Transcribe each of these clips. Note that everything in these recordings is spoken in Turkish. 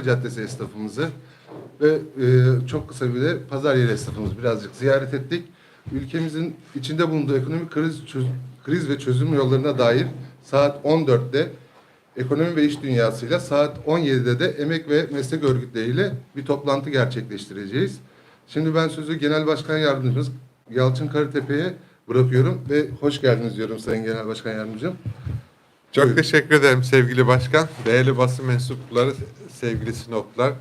Caddesi esnafımızı ve e, çok kısa bir de pazar yeri esnafımızı birazcık ziyaret ettik. Ülkemizin içinde bulunduğu ekonomik kriz, çöz- kriz ve çözüm yollarına dair saat 14'te ekonomi ve iş dünyasıyla saat 17'de de emek ve meslek örgütleriyle bir toplantı gerçekleştireceğiz. Şimdi ben sözü Genel Başkan Yardımcımız Yalçın Karatepe'ye bırakıyorum ve hoş geldiniz diyorum Sayın Genel Başkan Yardımcım. Çok Buyurun. teşekkür ederim sevgili başkan. Değerli basın mensupları, sevgili Sinoplar.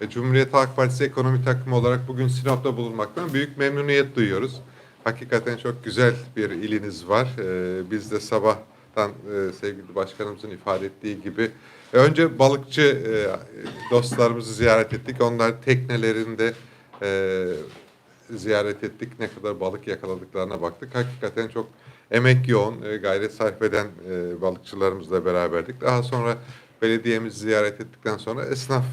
ve Cumhuriyet Halk Partisi ekonomi takımı olarak bugün Sinop'ta bulunmaktan büyük memnuniyet duyuyoruz. Hakikaten çok güzel bir iliniz var. Ee, biz de sabahtan e, sevgili başkanımızın ifade ettiği gibi e, önce balıkçı e, dostlarımızı ziyaret ettik. Onlar teknelerinde ziyaret ettik. Ne kadar balık yakaladıklarına baktık. Hakikaten çok emek yoğun, e, gayret sarf eden e, balıkçılarımızla beraberdik. Daha sonra belediyemizi ziyaret ettikten sonra esnaf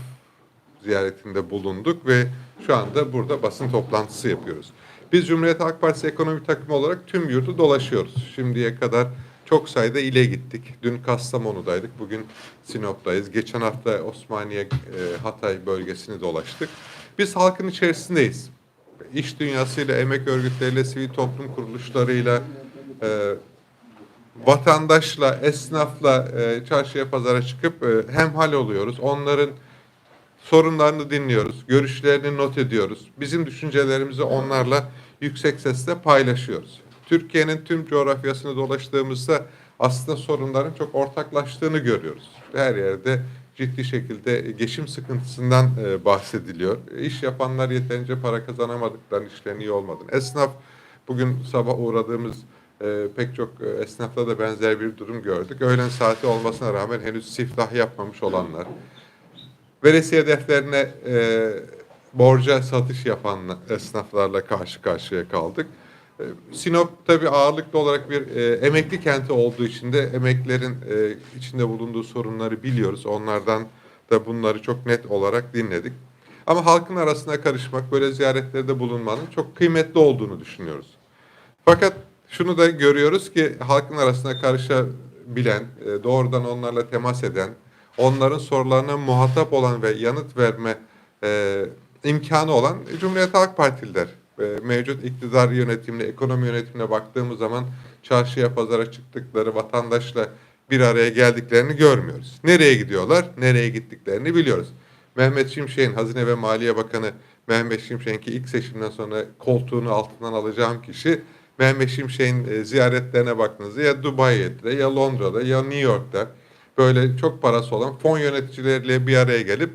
ziyaretinde bulunduk ve şu anda burada basın toplantısı yapıyoruz. Biz Cumhuriyet Halk Partisi ekonomi takımı olarak tüm yurdu dolaşıyoruz. Şimdiye kadar çok sayıda ile gittik. Dün Kastamonu'daydık, bugün Sinop'tayız. Geçen hafta Osmaniye, e, Hatay bölgesini dolaştık. Biz halkın içerisindeyiz. İş dünyasıyla, emek örgütleriyle, sivil toplum kuruluşlarıyla, e, vatandaşla, esnafla e, çarşıya pazara çıkıp e, hemhal oluyoruz. Onların sorunlarını dinliyoruz, görüşlerini not ediyoruz. Bizim düşüncelerimizi onlarla yüksek sesle paylaşıyoruz. Türkiye'nin tüm coğrafyasını dolaştığımızda aslında sorunların çok ortaklaştığını görüyoruz. Her yerde ciddi şekilde geçim sıkıntısından e, bahsediliyor. İş yapanlar yeterince para kazanamadıklarının işlerinin iyi olmadığını. Esnaf bugün sabah uğradığımız e, pek çok e, esnafta da benzer bir durum gördük. Öğlen saati olmasına rağmen henüz siftah yapmamış olanlar, veresiye defterine e, borca satış yapan esnaflarla karşı karşıya kaldık. E, Sinop tabii ağırlıklı olarak bir e, emekli kenti olduğu için de emeklerin e, içinde bulunduğu sorunları biliyoruz. Onlardan da bunları çok net olarak dinledik. Ama halkın arasına karışmak, böyle ziyaretlerde bulunmanın çok kıymetli olduğunu düşünüyoruz. Fakat şunu da görüyoruz ki halkın arasına karışabilen, e, doğrudan onlarla temas eden, onların sorularına muhatap olan ve yanıt verme e, imkanı olan Cumhuriyet Halk Partililer. E, mevcut iktidar yönetimine, ekonomi yönetimine baktığımız zaman çarşıya pazara çıktıkları vatandaşla bir araya geldiklerini görmüyoruz. Nereye gidiyorlar, nereye gittiklerini biliyoruz. Mehmet Şimşek'in Hazine ve Maliye Bakanı Mehmet Şimşek'in ki ilk seçimden sonra koltuğunu altından alacağım kişi Mehmet Şimşek'in e, ziyaretlerine baktığınızda ya Dubai'de ya Londra'da ya New York'ta böyle çok parası olan fon yöneticileriyle bir araya gelip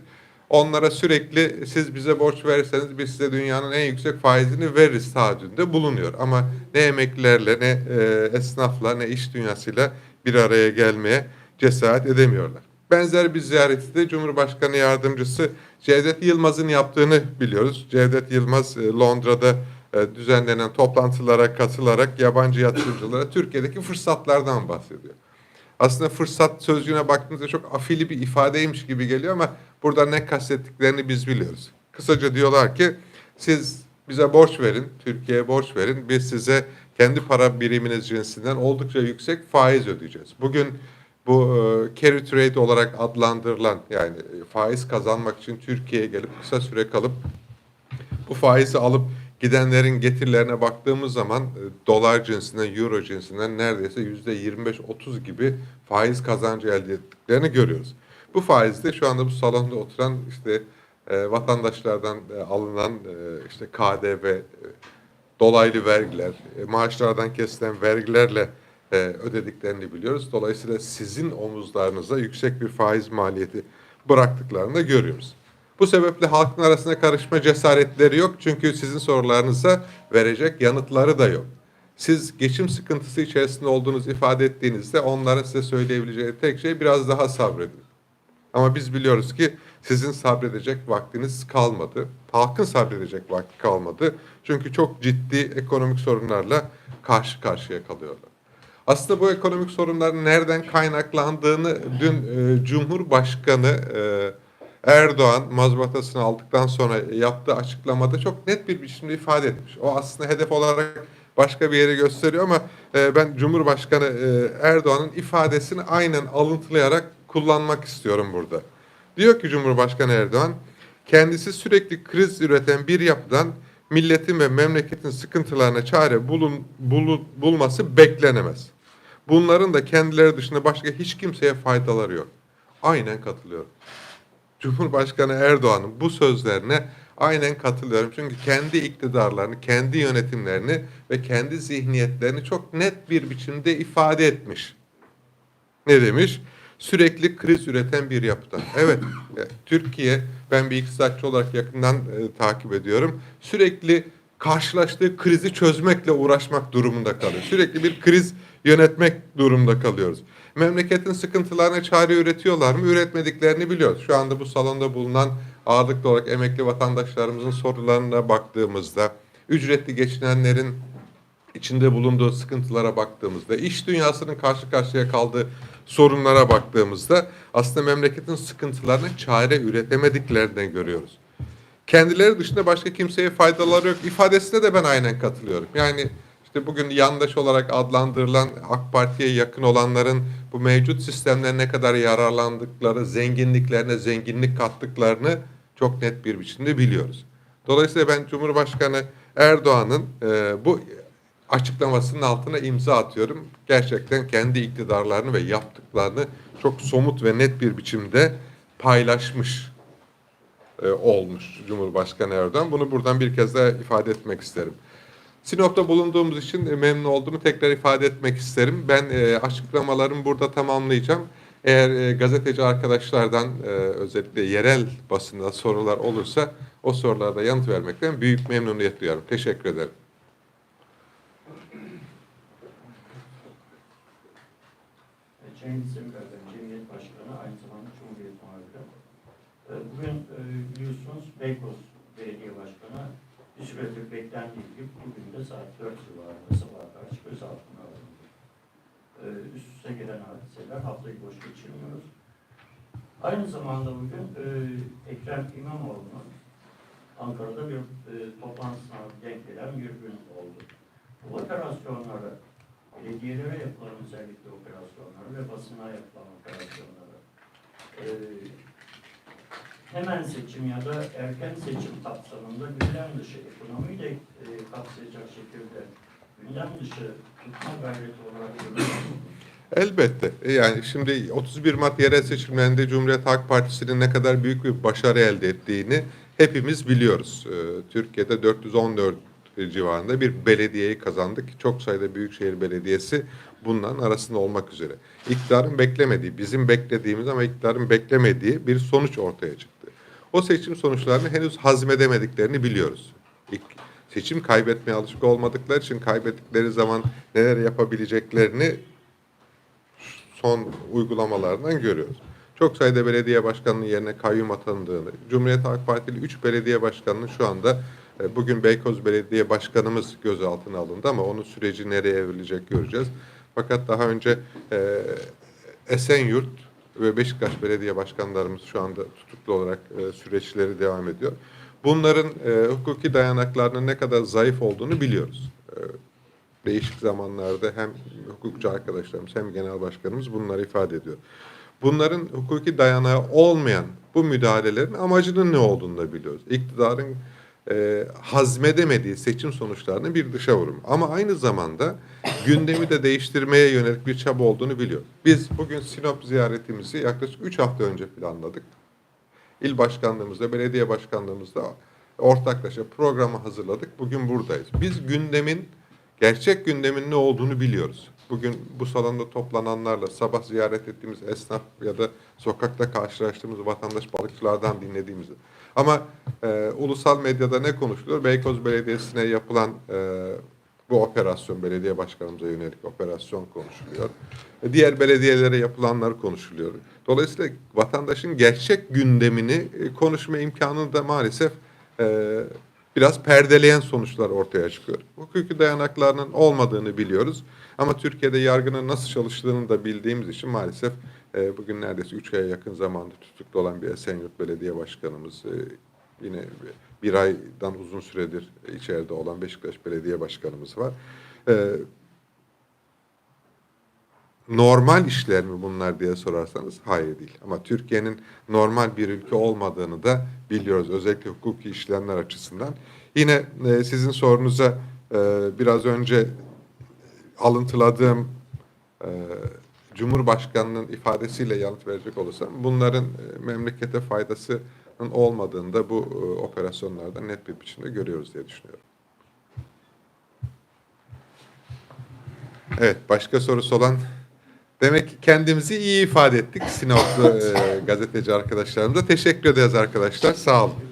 onlara sürekli siz bize borç verirseniz biz size dünyanın en yüksek faizini veririz taahhüdünde bulunuyor. Ama ne emeklilerle ne e, esnafla ne iş dünyasıyla bir araya gelmeye cesaret edemiyorlar. Benzer bir ziyareti de Cumhurbaşkanı Yardımcısı Cevdet Yılmaz'ın yaptığını biliyoruz. Cevdet Yılmaz e, Londra'da e, düzenlenen toplantılara katılarak yabancı yatırımcılara Türkiye'deki fırsatlardan bahsediyor. Aslında fırsat sözcüğüne baktığınızda çok afili bir ifadeymiş gibi geliyor ama burada ne kastettiklerini biz biliyoruz. Kısaca diyorlar ki siz bize borç verin, Türkiye'ye borç verin. Biz size kendi para biriminiz cinsinden oldukça yüksek faiz ödeyeceğiz. Bugün bu e, carry trade olarak adlandırılan yani e, faiz kazanmak için Türkiye'ye gelip kısa süre kalıp bu faizi alıp gidenlerin getirilerine baktığımız zaman e, dolar cinsinden, euro cinsinden neredeyse yüzde 25-30 gibi faiz kazancı elde ettiklerini görüyoruz. Bu faiz de şu anda bu salonda oturan işte e, vatandaşlardan e, alınan e, işte KDV, e, dolaylı vergiler, e, maaşlardan kesilen vergilerle e, ödediklerini biliyoruz. Dolayısıyla sizin omuzlarınıza yüksek bir faiz maliyeti bıraktıklarını da görüyoruz. Bu sebeple halkın arasına karışma cesaretleri yok. Çünkü sizin sorularınıza verecek yanıtları da yok. Siz geçim sıkıntısı içerisinde olduğunuzu ifade ettiğinizde onların size söyleyebileceği tek şey biraz daha sabredin. Ama biz biliyoruz ki sizin sabredecek vaktiniz kalmadı. Halkın sabredecek vakti kalmadı. Çünkü çok ciddi ekonomik sorunlarla karşı karşıya kalıyorlar. Aslında bu ekonomik sorunların nereden kaynaklandığını dün e, Cumhurbaşkanı e, Erdoğan mazbatasını aldıktan sonra yaptığı açıklamada çok net bir biçimde ifade etmiş. O aslında hedef olarak başka bir yere gösteriyor ama e, ben Cumhurbaşkanı e, Erdoğan'ın ifadesini aynen alıntılayarak kullanmak istiyorum burada. Diyor ki Cumhurbaşkanı Erdoğan, kendisi sürekli kriz üreten bir yapıdan milletin ve memleketin sıkıntılarına çare bulun, bulu- bulması beklenemez. Bunların da kendileri dışında başka hiç kimseye faydaları yok. Aynen katılıyorum. Cumhurbaşkanı Erdoğan'ın bu sözlerine aynen katılıyorum. Çünkü kendi iktidarlarını, kendi yönetimlerini ve kendi zihniyetlerini çok net bir biçimde ifade etmiş. Ne demiş? Sürekli kriz üreten bir yapıda. Evet, e, Türkiye, ben bir iktisatçı olarak yakından e, takip ediyorum. Sürekli karşılaştığı krizi çözmekle uğraşmak durumunda kalıyor. Sürekli bir kriz yönetmek durumunda kalıyoruz. Memleketin sıkıntılarına çare üretiyorlar mı? Üretmediklerini biliyoruz. Şu anda bu salonda bulunan ağırlıklı olarak emekli vatandaşlarımızın sorularına baktığımızda, ücretli geçinenlerin içinde bulunduğu sıkıntılara baktığımızda, iş dünyasının karşı karşıya kaldığı sorunlara baktığımızda aslında memleketin sıkıntılarına çare üretemediklerini görüyoruz. Kendileri dışında başka kimseye faydaları yok ifadesine de ben aynen katılıyorum. Yani işte bugün yandaş olarak adlandırılan AK Parti'ye yakın olanların bu mevcut sistemden ne kadar yararlandıkları, zenginliklerine zenginlik kattıklarını çok net bir biçimde biliyoruz. Dolayısıyla ben Cumhurbaşkanı Erdoğan'ın e, bu açıklamasının altına imza atıyorum. Gerçekten kendi iktidarlarını ve yaptıklarını çok somut ve net bir biçimde paylaşmış e, olmuş Cumhurbaşkanı Erdoğan. Bunu buradan bir kez daha ifade etmek isterim. Sinop'ta bulunduğumuz için e, memnun olduğumu tekrar ifade etmek isterim. Ben e, açıklamalarımı burada tamamlayacağım. Eğer e, gazeteci arkadaşlardan e, özellikle yerel basında sorular olursa o sorularda yanıt vermekten büyük memnuniyet duyarım. Teşekkür ederim. E, Cemiyet Başkanı, aynı zamanda Cumhuriyet Muhabiri. E, Bugün biliyorsunuz Beykoz Belediye Süredir beklendiği gibi bugün de saat 4 civarında sabah karşı gözaltına alındı. E, Üst üste gelen hadiseler haftayı boş geçirmiyoruz. Aynı zamanda bugün e, Ekrem İmamoğlu'nun Ankara'da bir e, toplantısına denk gelen bir gün oldu. Bu operasyonları belediyelere yapılan özellikle operasyonları ve basına yapılan operasyonları e, hemen seçim ya da erken seçim kapsamında gündem dışı ekonomiyi de e, kapsayacak şekilde gündem dışı tutma gayreti olarak. Elbette. E, Yani şimdi 31 Mart yerel seçimlerinde Cumhuriyet Halk Partisi'nin ne kadar büyük bir başarı elde ettiğini hepimiz biliyoruz. E, Türkiye'de 414 civarında bir belediyeyi kazandık. Çok sayıda büyükşehir belediyesi bunların arasında olmak üzere. İktidarın beklemediği, bizim beklediğimiz ama iktidarın beklemediği bir sonuç ortaya çıktı. O seçim sonuçlarını henüz hazmedemediklerini biliyoruz. İlk seçim kaybetmeye alışık olmadıkları için kaybettikleri zaman neler yapabileceklerini son uygulamalarından görüyoruz. Çok sayıda belediye başkanının yerine kayyum atandığını, Cumhuriyet Halk Partili 3 belediye başkanının şu anda e, bugün Beykoz Belediye Başkanımız gözaltına alındı ama onun süreci nereye evrilecek göreceğiz. Fakat daha önce e, Esenyurt ve Beşiktaş Belediye Başkanlarımız şu anda tutuklu olarak e, süreçleri devam ediyor. Bunların e, hukuki dayanaklarının ne kadar zayıf olduğunu biliyoruz. E, değişik zamanlarda hem hukukçu arkadaşlarımız hem genel başkanımız bunları ifade ediyor. Bunların hukuki dayanağı olmayan bu müdahalelerin amacının ne olduğunu da biliyoruz. İktidarın e, hazmedemediği seçim sonuçlarını bir dışa vurum. Ama aynı zamanda gündemi de değiştirmeye yönelik bir çaba olduğunu biliyor. Biz bugün Sinop ziyaretimizi yaklaşık 3 hafta önce planladık. İl başkanlığımızda, belediye başkanlığımızda ortaklaşa programı hazırladık. Bugün buradayız. Biz gündemin, gerçek gündemin ne olduğunu biliyoruz. Bugün bu salonda toplananlarla, sabah ziyaret ettiğimiz esnaf ya da sokakta karşılaştığımız vatandaş balıkçılardan dinlediğimizi. Ama e, ulusal medyada ne konuşuluyor? Beykoz Belediyesi'ne yapılan e, bu operasyon, belediye başkanımıza yönelik operasyon konuşuluyor. E, Diğer belediyelere yapılanlar konuşuluyor. Dolayısıyla vatandaşın gerçek gündemini e, konuşma imkanını da maalesef e, biraz perdeleyen sonuçlar ortaya çıkıyor. Hukuki dayanaklarının olmadığını biliyoruz. Ama Türkiye'de yargının nasıl çalıştığını da bildiğimiz için maalesef bugün neredeyse 3 aya yakın zamanda tutuklu olan bir Esenyurt Belediye Başkanımız, yine bir aydan uzun süredir içeride olan Beşiktaş Belediye Başkanımız var. E, normal işler mi bunlar diye sorarsanız hayır değil. Ama Türkiye'nin normal bir ülke olmadığını da biliyoruz. Özellikle hukuki işlemler açısından. Yine e, sizin sorunuza e, biraz önce alıntıladığım e, Cumhurbaşkanı'nın ifadesiyle yanıt verecek olursam bunların e, memlekete faydasının olmadığını da bu e, operasyonlarda net bir biçimde görüyoruz diye düşünüyorum. Evet, başka sorusu olan demek ki kendimizi iyi ifade ettik Sinoplu e, gazeteci arkadaşlarımıza. Teşekkür ederiz arkadaşlar. Sağ olun.